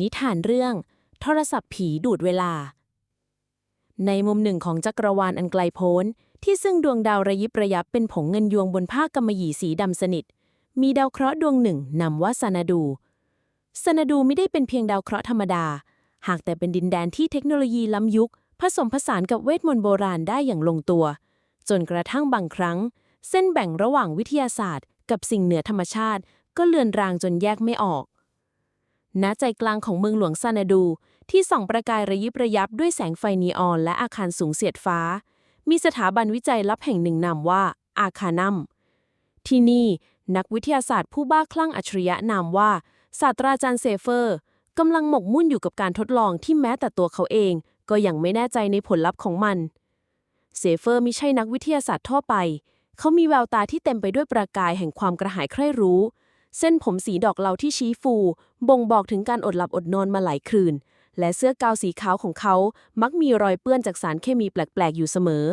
นิทานเรื่อง โทรศัพท์ผีดูดเวลา ในมุมหนึ่งของจักรวาลอันไกลโพ้น ที่ซึ่งดวงดาวระยิบระยับเป็นผงเงินยวงบนผ้ากำมะหยี่สีดำสนิท มีดาวเคราะห์ดวงหนึ่งนำว่าซานาดูซานาดูไม่ได้เป็นเพียงดาวเคราะห์ธรรมดา หากแต่เป็นดินแดนที่เทคโนโลยีล้ำยุค ผสมผสานกับเวทมนต์โบราณได้อย่างลงตัว จนกระทั่งบางครั้ง เส้นแบ่งระหว่างวิทยาศาสตร์ กับสิ่งเหนือธรรมชาติ ก็เลือนรางจนแยกไม่ออก ณใจกลางของเมืองหลวงซานาดู ที่ส่องประกายระยิบระยับด้วยแสงไฟนีออน และอาคารสูงเสียดฟ้า มีสถาบันวิจัยลับแห่งหนึ่งนามว่า อาคานัม ที่นี่นักวิทยาศาสตร์ผู้บ้าคลั่งอัจฉริยะนามว่า ศาสตราจารย์เซเฟอร์กำลังหมกมุ่นอยู่กับการทดลองที่แม้แต่ตัวเขาเอง ก็ยังไม่แน่ใจในผลลัพธ์ของมัน เซเฟอร์ไม่ใช่นักวิทยาศาสตร์ทั่วไป เขามีแววตาที่เต็มไปด้วยประกายแห่งความกระหายใคร่รู้ เส้นผมสีดอกเหลาที่ชี้ฟู บ่งบอกถึงการอดหลับอดนอนมาหลายคืน และเสื้อกาวสีขาวของเขา มักมีรอยเปื้อนจากสารเคมีแปลก ๆ อยู่เสมอ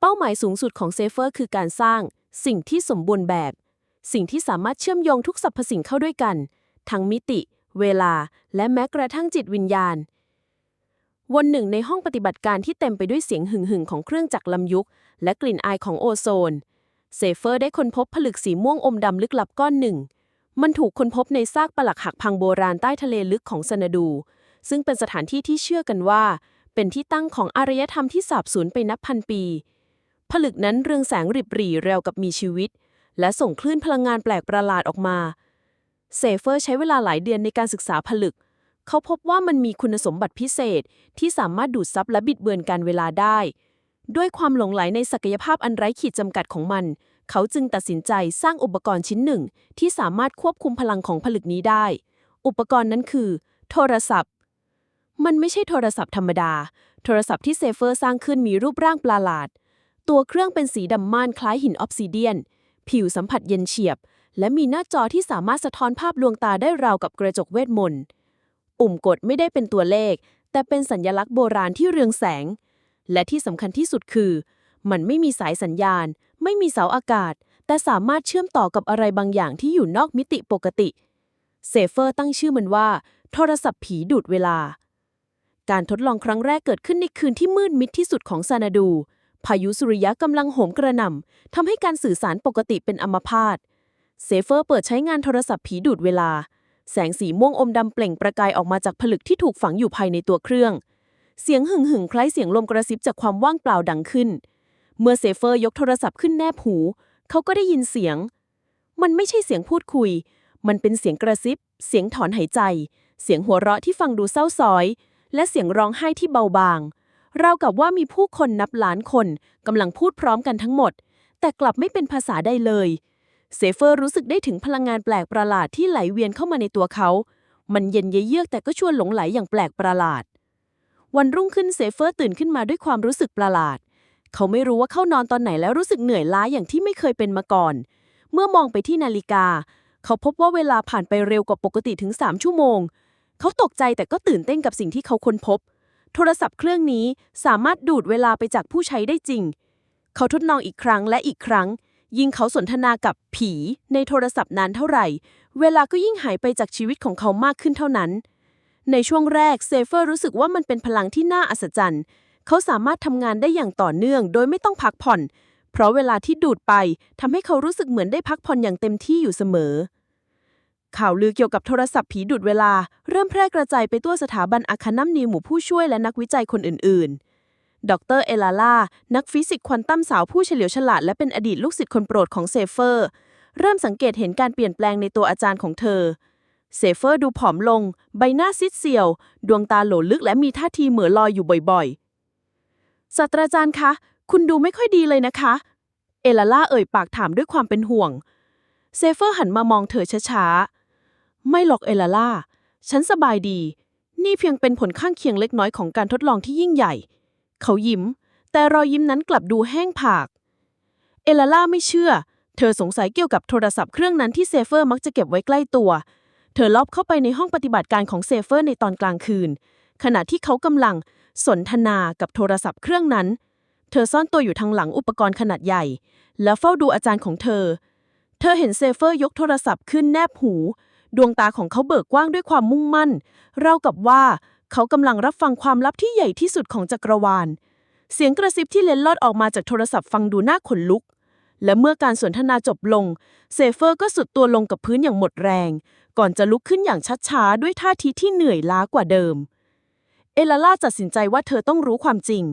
เป้าหมายสูงสุดของเซเฟอร์คือการสร้าง สิ่งที่สมบูรณ์แบบ สิ่งที่สามารถเชื่อมโยงทุกสรรพสิ่งเข้าด้วยกัน ทั้งมิติ เวลา และแม้กระทั่งจิตวิญญาณ วันหนึ่งในห้องปฏิบัติการที่เต็มไปด้วยเสียงหึ่งหึงๆของเครื่องจักรลำยุกและกลิ่นอายของโอโซน เซเฟอร์ได้ค้นพบผลึกสีม่วงอมดำลึกลับก้อนหนึ่ง มันถูกค้นพบในซากปรักหักพังโบราณใต้ทะเลลึกของซานดู ซึ่งเป็นสถานที่ที่เชื่อกันว่า เป็นที่ตั้งของอารยธรรมที่สาบสูญไปนับพันปี ผลึกนั้นเรืองแสงริบหรี่เร็วกับมีชีวิต และส่งคลื่นพลังงานแปลกประหลาดออกมาเซเฟอร์ใช้เวลาหลายเดือนในการศึกษาผลึก เขาพบว่ามันมีคุณสมบัติพิเศษที่สามารถดูดซับและบิดเบือนการเวลาได้ ด้วยความหลงไหลในศักยภาพอันไร้ขีดจำกัดของมัน เขาจึงตัดสินใจสร้างอุปกรณ์ชิ้นหนึ่ง ที่สามารถควบคุมพลังของผลึกนี้ได้ อุปกรณ์นั้นคือ โทรศัพท์ มันไม่ใช่โทรศัพท์ธรรมดา โทรศัพท์ที่เซเฟอร์สร้างขึ้นมีรูปร่างประหลาด ตัวเครื่องเป็นสีดำม่านคล้ายหินออฟซิเดียน ผิวสัมผัสเย็นเฉียบ และมีหน้าจอที่สามารถสะท้อนภาพลวงตาได้ราวกับกระจกเวทมนต์ปุ่มกดไม่ได้เป็นตัวเลข แต่เป็นสัญลักษณ์โบราณที่เรืองแสง และที่สำคัญที่สุดคือ มันไม่มีสายสัญญาณ ไม่มีเสาอากาศ แต่สามารถเชื่อมต่อกับอะไรบางอย่างที่อยู่นอกมิติปกติ เซเฟอร์ตั้งชื่อมันว่า โทรศัพท์ผีดูดเวลา การทดลองครั้งแรกเกิดขึ้นในคืนที่มืดมิดที่สุดของซานาดู พายุสุริยะกำลังโหมกระหน่ำทำให้การสื่อสารปกติเป็นอัมพาตเซเฟอร์เปิดใช้งานโทรศัพท์ผีดูดเวลา แสงสีม่วงอมดำเปล่งประกายออกมาจากผลึกที่ถูกฝังอยู่ภายในตัวเครื่อง เสียงหึ่งหึ่งคล้ายเสียงลมกระซิบจากความว่างเปล่าดังขึ้น เมื่อเซเฟอร์ยกโทรศัพท์ขึ้นแนบหู เขาก็ได้ยินเสียง มันไม่ใช่เสียงพูดคุย มันเป็นเสียงกระซิบ เสียงถอนหายใจ เสียงหัวเราะที่ฟังดูเศร้าซอย และเสียงร้องไห้ที่เบาบาง ราวกับว่ามีผู้คนนับล้านคนกำลังพูดพร้อมกันทั้งหมด แต่กลับไม่เป็นภาษาใดเลยเซเฟอร์รู้สึกได้ถึงพลังงานแปลกประหลาดที่ไหลเวียนเข้ามาในตัวเขา มันเย็นเยือกแต่ก็ชวนหลงไหลอย่างแปลกประหลาด วันรุ่งขึ้นเซเฟอร์ตื่นขึ้นมาด้วยความรู้สึกประหลาด เขาไม่รู้ว่าเข้านอนตอนไหนแล้วรู้สึกเหนื่อยล้าอย่างที่ไม่เคยเป็นมาก่อน เมื่อมองไปที่นาฬิกา เขาพบว่าเวลาผ่านไปเร็วกว่าปกติถึง 3 ชั่วโมง เขาตกใจแต่ก็ตื่นเต้นกับสิ่งที่เขาค้นพบ โทรศัพท์เครื่องนี้สามารถดูดเวลาไปจากผู้ใช้ได้จริง เขาทดลองอีกครั้งและอีกครั้ง ยิ่งเขาสนทนากับผีในโทรศัพท์นานเท่าไหร่ เวลาก็ยิ่งหายไปจากชีวิตของเขามากขึ้นเท่านั้น ในช่วงแรกเซเฟอร์รู้สึกว่ามันเป็นพลังที่น่าอัศจรรย์ เขาสามารถทำงานได้อย่างต่อเนื่อง โดยไม่ต้องพักผ่อน เพราะเวลาที่ดูดไปทำให้เขารู้สึกเหมือนได้พักผ่อนอย่างเต็มที่อยู่เสมอ ข่าวลือเกี่ยวกับโทรศัพท์ผีดูดเวลา เริ่มแพร่กระจายไปทั่วสถาบันอาคานัมนีหมู่ผู้ช่วยและนักวิจัยคนอื่น ๆดรเอลาล่า นักฟิสิกส์ควอนตัมสาวผู้เฉลียวฉลาดและเป็นอดีตลูกศิษย์คนโปรดของเซเฟอร์ เริ่มสังเกตเห็นการเปลี่ยนแปลงในตัวอาจารย์ของเธอ เซเฟอร์ดูผอมลง ใบหน้าซีดเซียว ดวงตาโหลลึกและมีท่าทีเหมือลอยอยู่บ่อยๆ ศาสตราจารย์คะ คุณดูไม่ค่อยดีเลยนะคะ เอลาล่าเอ่ยปากถามด้วยความเป็นห่วง เซเฟอร์หันมามองเธอช้าๆ ไม่หรอกเอลาล่า ฉันสบายดี นี่เพียงเป็นผลข้างเคียงเล็กน้อยของการทดลองที่ยิ่งใหญ่ เขายิ้ม แต่รอยยิ้มนั้นกลับดูแห้งผาก เอลาล่าไม่เชื่อ เธอสงสัยเกี่ยวกับโทรศัพท์เครื่องนั้นที่เซเฟอร์มักจะเก็บไว้ใกล้ตัว เธอลอบเข้าไปในห้องปฏิบัติการของเซเฟอร์ในตอนกลางคืน ขณะที่เขากำลัง สนทนากับโทรศัพท์เครื่องนั้น เธอซ่อนตัวอยู่ทางหลังอุปกรณ์ขนาดใหญ่ แล้วเฝ้าดูอาจารย์ของเธอ เธอเห็นเซเฟอร์ยกโทรศัพท์ขึ้นแนบหู ดวงตาของเขาเบิกกว้างด้วยความมุ่งมั่นราวกับว่าเขากำลังรับฟังความลับที่ใหญ่ที่สุดของจักรวาล เสียงกระซิบที่เล็นลอดออกมาจากโทรศัพท์ฟังดูน่าขนลุก และเมื่อการสนทนาจบลง เซเฟอร์ก็สุดตัวลงกับพื้นอย่างหมดแรง ก่อนจะลุกขึ้นอย่างช้าๆด้วยท่าทีที่เหนื่อยล้ากว่าเดิม เอลาล่าตัดสินใจว่าเธอต้องรู้ความจริง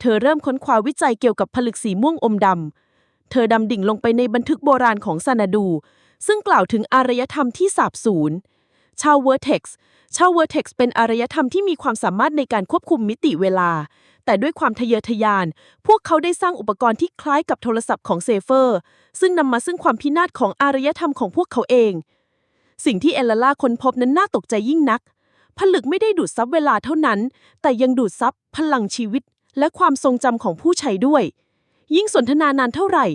เธอเริ่มค้นคว้าวิจัยเกี่ยวกับผลึกสีม่วงอมดำ เธอดำดิ่งลงไปในบันทึกโบราณของซานาดู ซึ่งกล่าวถึงอารยธรรมที่สาบสูญ ชาวเวอร์เท็กซ์ชาวเวอร์เท็กซ์เป็นอารยธรรมที่มีความสามารถในการควบคุมมิติเวลา แต่ด้วยความทะเยอทะยาน พวกเขาได้สร้างอุปกรณ์ที่คล้ายกับโทรศัพท์ของเซเฟอร์ ซึ่งนำมาซึ่งความพินาศของอารยธรรมของพวกเขาเอง สิ่งที่เอลล่าค้นพบนั้นน่าตกใจยิ่งนัก ผลึกไม่ได้ดูดซับเวลาเท่านั้น แต่ยังดูดซับพลังชีวิต และความทรงจำของผู้ใช้ด้วย ยิ่งสนทนานานเท่าไหร่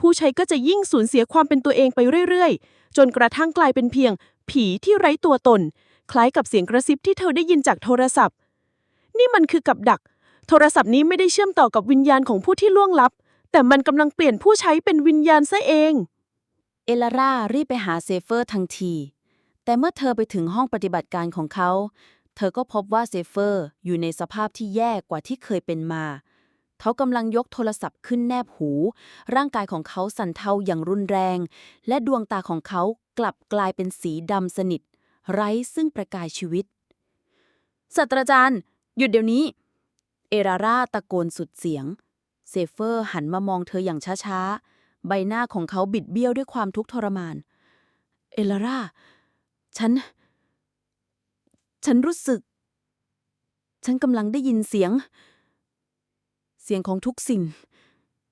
ผู้ใช้ก็จะยิ่งสูญเสียความเป็นตัวเองไปเรื่อยๆ จนกระทั่งกลายเป็นเพียง ผีที่ไร้ตัวตน คล้ายกับเสียงกระซิบที่เธอได้ยินจากโทรศัพท์ นี่มันคือกับดัก โทรศัพท์นี้ไม่ได้เชื่อมต่อกับวิญญาณของผู้ที่ล่วงลับ แต่มันกำลังเปลี่ยนผู้ใช้เป็นวิญญาณซะเอง เอลาร่ารีบไปหาเซเฟอร์ทันที แต่เมื่อเธอไปถึงห้องปฏิบัติการของเขา เธอก็พบว่าเซเฟอร์อยู่ในสภาพที่แย่กว่าที่เคยเป็นมา เขากำลังยกโทรศัพท์ขึ้นแนบหู ร่างกายของเขาสั่นเทาอย่างรุนแรง และดวงตาของเขากลับกลายเป็นสีดำสนิท ไร้ซึ่งประกายชีวิตศาสตราจารย์ หยุดเดี๋ยวนี้ เอราร่าตะโกนสุดเสียง เซเฟอร์หันมามองเธออย่างช้าๆ ใบหน้าของเขาบิดเบี้ยวด้วยความทุกข์ทรมาน เอลาร่า ฉัน ฉันรู้สึก ฉันกำลังได้ยินเสียง เสียงของทุกสิ่ง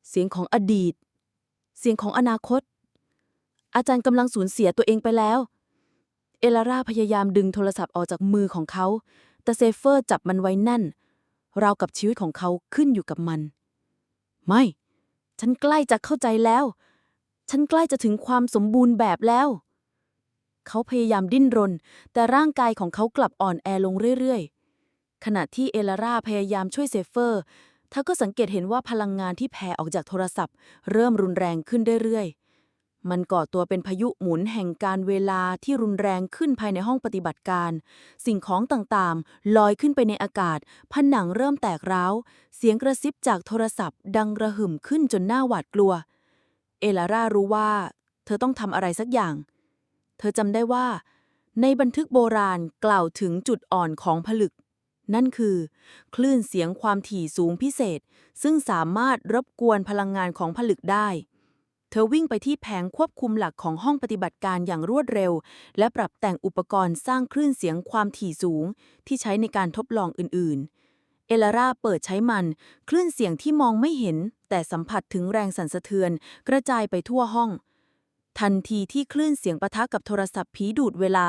เสียงของอดีต เสียงของอนาคต อาจารย์กำลังสูญเสียตัวเองไปแล้ว เอลาร่าพยายามดึงโทรศัพท์ออกจากมือของเขา แต่เซเฟอร์จับมันไว้แน่น ราวกับชีวิตของเขาขึ้นอยู่กับมัน ไม่ ฉันใกล้จะเข้าใจแล้ว ฉันใกล้จะถึงความสมบูรณ์แบบแล้ว เขาพยายามดิ้นรน แต่ร่างกายของเขากลับอ่อนแอลงเรื่อยๆ ขณะที่เอลาร่าพยายามช่วยเซฟเฟอร์เธอก็สังเกตเห็นว่าพลังงานที่แผ่ออกจากโทรศัพท์ เริ่มรุนแรงขึ้นเรื่อยๆ มันก่อตัวเป็นพายุหมุนแห่งการเวลาที่รุนแรงขึ้นภายในห้องปฏิบัติการ สิ่งของต่างๆ ลอยขึ้นไปในอากาศ ผนังเริ่มแตกร้าว เสียงกระซิบจากโทรศัพท์ ดังระหึ่มขึ้นจนหน้าหวาดกลัว เอลาร่ารู้ว่า เธอต้องทำอะไรสักอย่าง เธอจำได้ว่า ในบันทึกโบราณกล่าวถึงจุดอ่อนของผลึก นั่นคือ คลื่นเสียงความถี่สูงพิเศษ ซึ่งสามารถรบกวนพลังงานของผลึกได้ เธอวิ่งไปที่แผงควบคุมหลักของห้องปฏิบัติการอย่างรวดเร็ว และปรับแต่งอุปกรณ์สร้างคลื่นเสียงความถี่สูง ที่ใช้ในการทดลองอื่นๆเอลาร่าเปิดใช้มัน คลื่นเสียงที่มองไม่เห็น แต่สัมผัสถึงแรงสั่นสะเทือน กระจายไปทั่วห้อง ทันทีที่คลื่นเสียงปะทะกับโทรศัพท์ผีดูดเวลา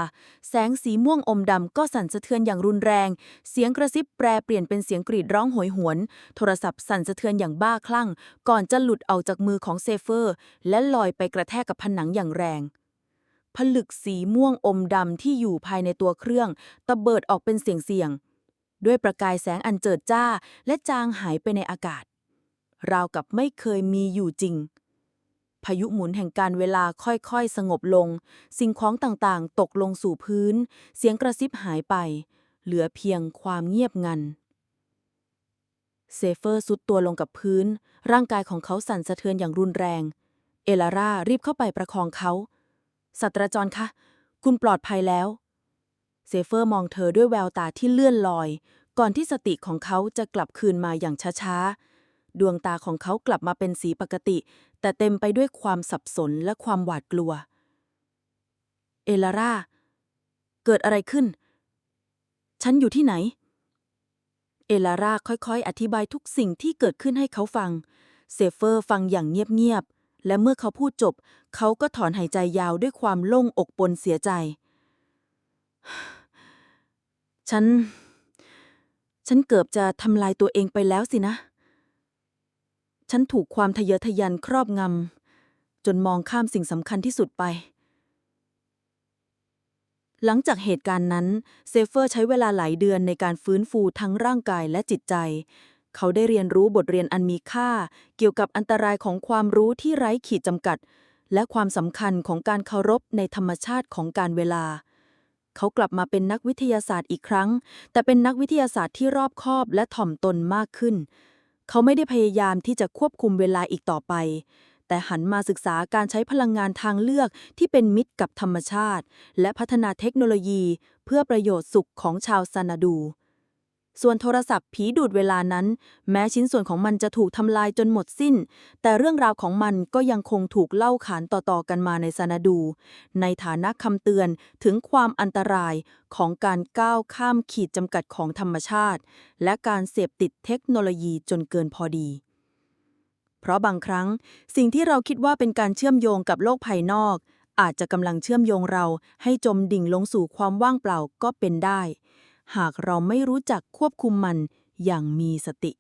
แสงสีม่วงอมดำก็สั่นสะเทือนอย่างรุนแรง เสียงกระซิบแปรเปลี่ยนเป็นเสียงกรีดร้องโหยหวน โทรศัพท์สั่นสะเทือนอย่างบ้าคลั่ง ก่อนจะหลุดออกจากมือของเซเฟอร์ และลอยไปกระแทกกับผนังอย่างแรงผลึกสีม่วงอมดำที่อยู่ภายในตัวเครื่อง ตะเบิดออกเป็นเสียงๆด้วยประกายแสงอันเจิดจ้า และจางหายไปในอากาศ ราวกับไม่เคยมีอยู่จริง พายุหมุนแห่งการเวลาค่อยๆ สงบลง สิ่งของต่างๆ ตกลงสู่พื้น เสียงกระซิบหายไป เหลือเพียงความเงียบงัน เซเฟอร์สุดตัวลงกับพื้น ร่างกายของเขาสั่นสะเทือนอย่างรุนแรง เอลาร่ารีบเข้าไปประคองเขาศาสตราจารย์คะ คุณปลอดภัยแล้ว เซเฟอร์มองเธอด้วยแววตาที่เลื่อนลอย ก่อนที่สติของเขาจะกลับคืนมาอย่างช้าๆ ดวงตาของเขากลับมาเป็นสีปกติ แต่เต็มไปด้วยความสับสนและความหวาดกลัว เอลาร่า เกิดอะไรขึ้น ฉันอยู่ที่ไหน เอลาร่าค่อยๆ อธิบายทุกสิ่งที่เกิดขึ้นให้เขาฟัง เซเฟอร์ฟังอย่างเงียบๆ และเมื่อเขาพูดจบ เขาก็ถอนหายใจยาวด้วยความโล่งอกปนเสียใจ ฉัน ฉันเกือบจะทำลายตัวเองไปแล้วสินะ ฉันถูกความทะเยอทะยานครอบงำจนมองข้ามสิ่งสำคัญที่สุดไป หลังจากเหตุการณ์นั้น เซเฟอร์ใช้เวลาหลายเดือนในการฟื้นฟูทั้งร่างกายและจิตใจ เขาได้เรียนรู้บทเรียนอันมีค่า เกี่ยวกับอันตรายของความรู้ที่ไร้ขีดจำกัด และความสำคัญของการเคารพในธรรมชาติของการเวลาเขากลับมาเป็นนักวิทยาศาสตร์อีกครั้ง แต่เป็นนักวิทยาศาสตร์ที่รอบคอบและถ่อมตนมากขึ้น เขาไม่ได้พยายามที่จะควบคุมเวลาอีกต่อไป แต่หันมาศึกษาการใช้พลังงานทางเลือกที่เป็นมิตรกับธรรมชาติ และพัฒนาเทคโนโลยี เพื่อประโยชน์สุขของชาวซานาดู ส่วนโทรศัพท์ผีดูดเวลานั้น แม้ชิ้นส่วนของมันจะถูกทำลายจนหมดสิ้น แต่เรื่องราวของมันก็ยังคงถูกเล่าขานต่อๆกันมาในซานาดู ในฐานะคำเตือนถึงความอันตรายของการก้าวข้ามขีดจำกัดของธรรมชาติ และการเสพติดเทคโนโลยีจนเกินพอดี เพราะบางครั้ง สิ่งที่เราคิดว่าเป็นการเชื่อมโยงกับโลกภายนอก อาจจะกำลังเชื่อมโยงเราให้จมดิ่งลงสู่ความว่างเปล่าก็เป็นได้ หากเราไม่รู้จักควบคุมมันอย่างมีสติ